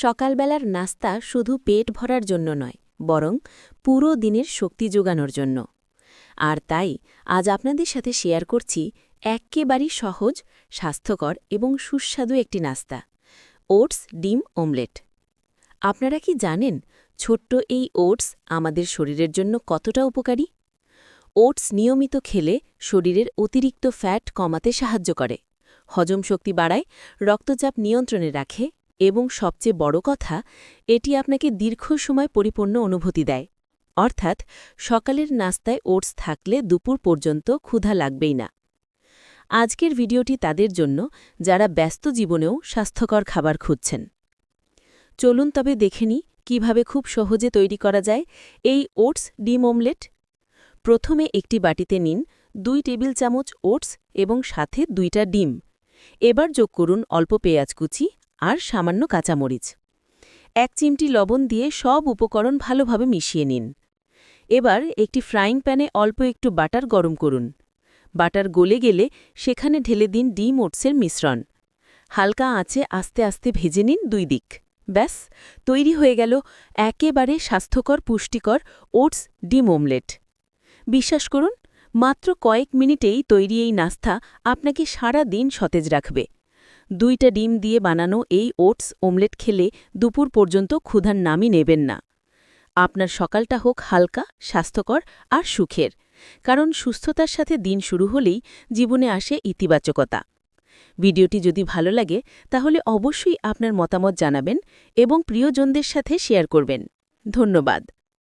সকালবেলার নাস্তা শুধু পেট ভরার জন্য নয়, বরং পুরো দিনের শক্তি যোগানোর জন্য। আর তাই আজ আপনাদের সাথে শেয়ার করছি এক্কেবারেই সহজ, স্বাস্থ্যকর এবং সুস্বাদু একটি নাস্তা, ওটস ডিম ওমলেট আপনারা কি জানেন ছোট্ট এই ওটস আমাদের শরীরের জন্য কতটা উপকারী? ওটস নিয়মিত খেলে শরীরের অতিরিক্ত ফ্যাট কমাতে সাহায্য করে, হজম শক্তি বাড়ায়, রক্তচাপ নিয়ন্ত্রণে রাখে এবং সবচেয়ে বড় কথা, এটি আপনাকে দীর্ঘ সময় পরিপূর্ণ অনুভূতি দেয়। অর্থাৎ, সকালের নাস্তায় ওটস থাকলে দুপুর পর্যন্ত ক্ষুধা লাগবেই না। আজকের ভিডিওটি তাদের জন্য, যারা ব্যস্ত জীবনেও স্বাস্থ্যকর খাবার খুঁজছেন। চলুন তবে দেখে নিই, কীভাবে খুব সহজে তৈরি করা যায় এই ওটস ডিম অমলেট। প্রথমে একটি বাটিতে নিন দুই টেবিল চামচ ওটস এবং সাথে দুইটা ডিম। এবার যোগ করুন অল্প পেঁয়াজ কুচি আর সামান্য কাঁচামরিচ। এক চিমটি লবণ দিয়ে সব উপকরণ ভালোভাবে মিশিয়ে নিন। এবার একটি ফ্রাইং প্যানে অল্প একটু বাটার গরম করুন। বাটার গলে গেলে সেখানে ঢেলে দিন ডিম ওটসের মিশ্রণ। হালকা আঁচে আস্তে আস্তে ভেজে নিন দুই দিক। ব্যাস, তৈরি হয়ে গেল একেবারে স্বাস্থ্যকর, পুষ্টিকর ওটস ডিম ওমলেট বিশ্বাস করুন, মাত্র কয়েক মিনিটেই তৈরি এই নাস্তা আপনাকে সারা দিন সতেজ রাখবে। দুইটা ডিম দিয়ে বানানো এই ওটস ওমলেট খেলে দুপুর পর্যন্ত ক্ষুধার নামই নেবেন না। আপনার সকালটা হোক হালকা, স্বাস্থ্যকর আর সুখের, কারণ সুস্থতার সাথে দিন শুরু হলেই জীবনে আসে ইতিবাচকতা। ভিডিওটি যদি ভালো লাগে, তাহলে অবশ্যই আপনার মতামত জানাবেন এবং প্রিয়জনদের সাথে শেয়ার করবেন। ধন্যবাদ।